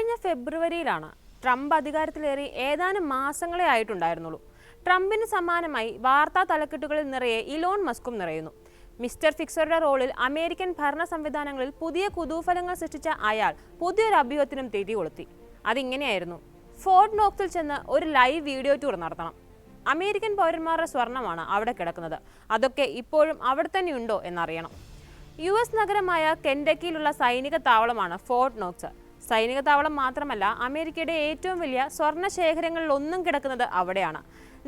കഴിഞ്ഞ ഫെബ്രുവരിയിലാണ് ട്രംപ് അധികാരത്തിലേറി ഏതാനും മാസങ്ങളെ ആയിട്ടുണ്ടായിരുന്നുള്ളൂ. ട്രംപിന് സമാനമായി വാർത്താ തലക്കെട്ടുകളിൽ നിറയെ ഇലോൺ മസ്കും നിറയുന്നു. മിസ്റ്റർ ഫിക്സറുടെ റോളിൽ അമേരിക്കൻ ഭരണ സംവിധാനങ്ങളിൽ പുതിയ കുതൂഫലങ്ങൾ സൃഷ്ടിച്ച അയാൾ പുതിയൊരു അഭ്യൂഹത്തിനും തിരി കൊളുത്തി. അതിങ്ങനെയായിരുന്നു. ഫോർട്ട് നോക്സിൽ ചെന്ന് ഒരു ലൈവ് വീഡിയോ ടൂർ നടത്തണം. അമേരിക്കൻ പൗരന്മാരുടെ സ്വർണമാണ് അവിടെ കിടക്കുന്നത്. അതൊക്കെ ഇപ്പോഴും അവിടെ തന്നെയുണ്ടോ എന്നറിയണം. യു എസ് നഗരമായ കെൻഡക്കിയിലുള്ള സൈനിക താവളമാണ് ഫോർട്ട് നോക്സ്. സൈനിക താവളം മാത്രമല്ല അമേരിക്കയുടെ ഏറ്റവും വലിയ സ്വർണ ശേഖരങ്ങളിൽ ഒന്നും കിടക്കുന്നത് അവിടെയാണ്.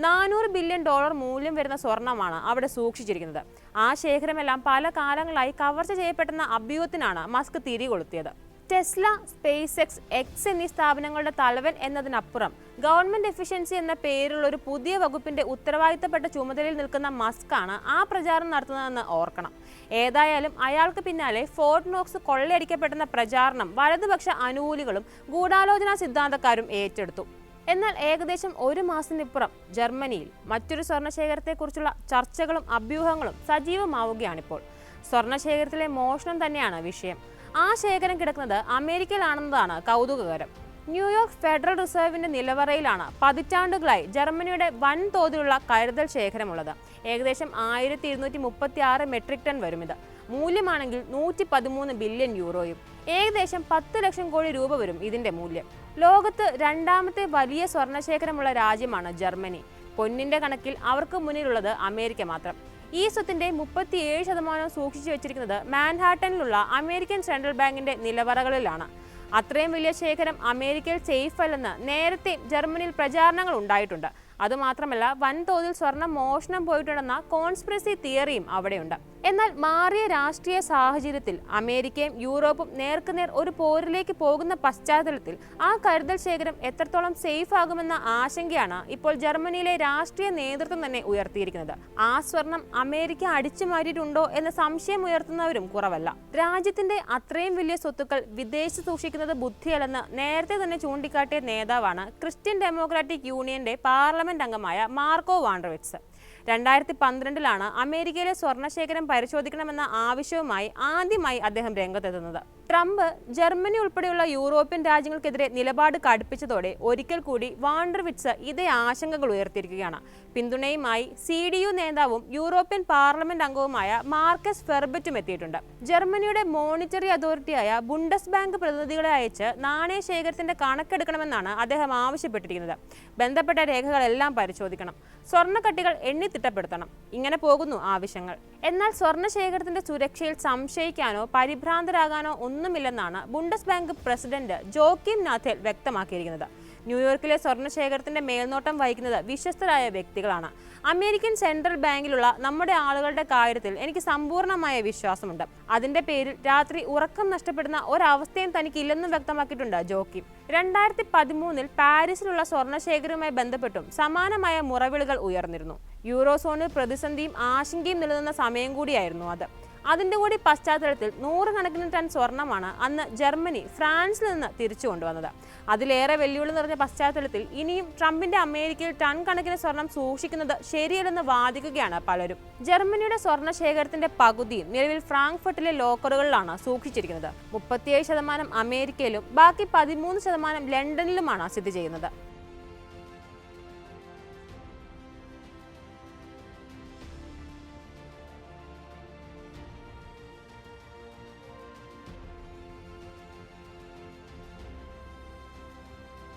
നാനൂറ് ബില്യൺ ഡോളർ മൂല്യം വരുന്ന സ്വർണമാണ് അവിടെ സൂക്ഷിച്ചിരിക്കുന്നത്. ആ ശേഖരമെല്ലാം പല കാലങ്ങളായി കവർച്ച ചെയ്യപ്പെടുന്ന അഭ്യൂഹത്തിനാണ് മസ്ക് തിരികൊളുത്തിയത്. ടെസ്ല സ്പേസ് എക്സ് എക്സ് എന്നീ സ്ഥാപനങ്ങളുടെ തലവൻ എന്നതിനപ്പുറം ഗവൺമെന്റ് എഫിഷ്യൻസി എന്ന പേരുള്ള ഒരു പുതിയ വകുപ്പിന്റെ ഉത്തരവാദിത്തപ്പെട്ട ചുമതലയിൽ നിൽക്കുന്ന മസ്കാണ് ആ പ്രചാരണം നടത്തുന്നതെന്ന് ഓർക്കണം. ഏതായാലും അയാൾക്ക് പിന്നാലെ ഫോർട്ട് നോക്സ് കൊള്ളയടിക്കപ്പെടുന്ന പ്രചാരണം വലതുപക്ഷ അനുകൂലികളും ഗൂഢാലോചനാ സിദ്ധാന്തക്കാരും ഏറ്റെടുത്തു. എന്നാൽ ഏകദേശം ഒരു മാസത്തിനിപ്പുറം ജർമ്മനിയിൽ മറ്റൊരു സ്വർണശേഖരത്തെക്കുറിച്ചുള്ള ചർച്ചകളും അഭ്യൂഹങ്ങളും സജീവമാവുകയാണിപ്പോൾ. സ്വർണശേഖരത്തിലെ മോഷണം തന്നെയാണ് വിഷയം. ആ ശേഖരം കിടക്കുന്നത് അമേരിക്കയിലാണെന്നതാണ് കൗതുകകരം. ന്യൂയോർക്ക് ഫെഡറൽ റിസർവിന്റെ നിലവറയിലാണ് പതിറ്റാണ്ടുകളായി ജർമ്മനിയുടെ വൻതോതിലുള്ള കരുതൽ ശേഖരമുള്ളത്. ഏകദേശം ആയിരത്തി ഇരുന്നൂറ്റി മുപ്പത്തി ആറ് മെട്രിക് ടൺ വരും ഇത്. മൂല്യമാണെങ്കിൽ നൂറ്റി പതിമൂന്ന് ബില്യൺ യൂറോയും. ഏകദേശം പത്ത് ലക്ഷം കോടി രൂപ വരും ഇതിന്റെ മൂല്യം. ലോകത്ത് രണ്ടാമത്തെ വലിയ സ്വർണശേഖരമുള്ള രാജ്യമാണ് ജർമ്മനി. പൊന്നിന്റെ കണക്കിൽ അവർക്ക് മുന്നിലുള്ളത് അമേരിക്ക മാത്രം. ഈ സ്വത്തിന്റെ മുപ്പത്തിയേഴ് ശതമാനം സൂക്ഷിച്ചു വെച്ചിരിക്കുന്നത് മാൻഹാട്ടനിലുള്ള അമേരിക്കൻ സെൻട്രൽ ബാങ്കിന്റെ നിലവറകളിലാണ്. അത്രയും വലിയ ശേഖരം അമേരിക്കയിൽ സേഫ് അല്ലെന്ന് നേരത്തെ ജർമ്മനിയിൽ പ്രചാരണങ്ങൾ ഉണ്ടായിട്ടുണ്ട്. അതുമാത്രമല്ല വൻതോതിൽ സ്വർണം മോഷണം പോയിട്ടുണ്ടെന്ന കോൺസ്പിറസി തിയറിയും അവിടെയുണ്ട്. എന്നാൽ മാറിയ രാഷ്ട്രീയ സാഹചര്യത്തിൽ അമേരിക്കയും യൂറോപ്പും നേർക്കുനേർ ഒരു പോരിലേക്ക് പോകുന്ന പശ്ചാത്തലത്തിൽ ആ കരുതൽ ശേഖരം എത്രത്തോളം സേഫ് ആകുമെന്ന ആശങ്കയാണ് ഇപ്പോൾ ജർമ്മനിയിലെ രാഷ്ട്രീയ നേതൃത്വം തന്നെ ഉയർത്തിയിരിക്കുന്നത്. ആ സ്വർണം അമേരിക്ക അടിച്ചു മാറ്റിയിട്ടുണ്ടോ എന്ന സംശയം ഉയർത്തുന്നവരും കുറവല്ല. രാജ്യത്തിന്റെ അത്രയും വലിയ സ്വത്തുക്കൾ വിദേശത്ത് സൂക്ഷിക്കുന്നത് ബുദ്ധിയല്ലെന്ന് നേരത്തെ തന്നെ ചൂണ്ടിക്കാട്ടിയ നേതാവാണ് ക്രിസ്ത്യൻ ഡെമോക്രാറ്റിക് യൂണിയന്റെ പാർലമെന്റ് അംഗമായ മാർക്കോ വാണ്ടർവിറ്റ്സ്. രണ്ടായിരത്തി പന്ത്രണ്ടിലാണ് അമേരിക്കയിലെ സ്വർണശേഖരം പരിശോധിക്കണമെന്ന ആവശ്യവുമായി ആദ്യമായി അദ്ദേഹം രംഗത്തെത്തുന്നത്. ട്രംപ് ജർമ്മനി ഉൾപ്പെടെയുള്ള യൂറോപ്യൻ രാജ്യങ്ങൾക്കെതിരെ നിലപാട് കടുപ്പിച്ചതോടെ ഒരിക്കൽ കൂടി വാണ്ടർവിറ്റ്സ് ഇതേ ആശങ്കകൾ ഉയർത്തിയിരിക്കുകയാണ്. പിന്തുണയുമായി സി ഡി യു നേതാവും യൂറോപ്യൻ പാർലമെന്റ് അംഗവുമായ മാർക്കസ് ഫെർബറ്റും എത്തിയിട്ടുണ്ട്. ജർമ്മനിയുടെ മോണിറ്ററി അതോറിറ്റിയായ ബുണ്ടസ് ബാങ്ക് പ്രതിനിധികളെ അയച്ച് നാണയ ശേഖരത്തിന്റെ കണക്കെടുക്കണമെന്നാണ് അദ്ദേഹം ആവശ്യപ്പെട്ടിരിക്കുന്നത്. ബന്ധപ്പെട്ട രേഖകളെല്ലാം പരിശോധിക്കണം. സ്വർണക്കട്ടികൾ എണ്ണി തിട്ടപ്പെടുത്തണം. ഇങ്ങനെ പോകുന്നു ആവശ്യങ്ങൾ. എന്നാൽ സ്വർണ ശേഖരത്തിന്റെ സുരക്ഷയിൽ സംശയിക്കാനോ പരിഭ്രാന്തരാകാനോ ഒന്നുമില്ലെന്നാണ് Bundesbank president Joachim Nagel വ്യക്തമാക്കിയിരിക്കുന്നത്. ന്യൂയോർക്കിലെ സ്വർണശേഖരത്തിന്റെ മേൽനോട്ടം വഹിക്കുന്നത് വിശ്വസ്തരായ വ്യക്തികളാണ്. അമേരിക്കൻ സെൻട്രൽ ബാങ്കിലുള്ള നമ്മുടെ ആളുകളുടെ കാര്യത്തിൽ എനിക്ക് സമ്പൂർണമായ വിശ്വാസമുണ്ട്. അതിന്റെ പേരിൽ രാത്രി ഉറക്കം നഷ്ടപ്പെടുന്ന ഒരവസ്ഥയും തനിക്കില്ലെന്നും വ്യക്തമാക്കിയിട്ടുണ്ട് ജോക്കി. രണ്ടായിരത്തി പതിമൂന്നിൽ പാരീസിലുള്ള സ്വർണശേഖരവുമായി ബന്ധപ്പെട്ടും സമാനമായ മുറവിളികൾ ഉയർന്നിരുന്നു. യൂറോസോണിൽ പ്രതിസന്ധിയും ആശങ്കയും നിലനിന്ന സമയം കൂടിയായിരുന്നു അത്. അതിന്റെ കൂടി പശ്ചാത്തലത്തിൽ നൂറുകണക്കിന് ടൺ സ്വർണമാണ് അന്ന് ജർമ്മനി ഫ്രാൻസിൽ നിന്ന് തിരിച്ചു കൊണ്ടുവന്നത്. അതിലേറെ വെല്ലുവിളി നിറഞ്ഞ പശ്ചാത്തലത്തിൽ ഇനിയും ട്രംപിന്റെ അമേരിക്കയിൽ ടൺ കണക്കിന് സ്വർണം സൂക്ഷിക്കുന്നത് ശരിയല്ലെന്ന് വാദിക്കുകയാണ് പലരും. ജർമ്മനിയുടെ സ്വർണ ശേഖരത്തിന്റെ പകുതിയും നിലവിൽ ഫ്രാങ്ക്ഫർട്ടിലെ ലോക്കറുകളിലാണ് സൂക്ഷിച്ചിരിക്കുന്നത്. മുപ്പത്തിയേഴ് ശതമാനം അമേരിക്കയിലും ബാക്കി പതിമൂന്ന് ശതമാനം ലണ്ടനിലുമാണ് സ്ഥിതി ചെയ്യുന്നത്.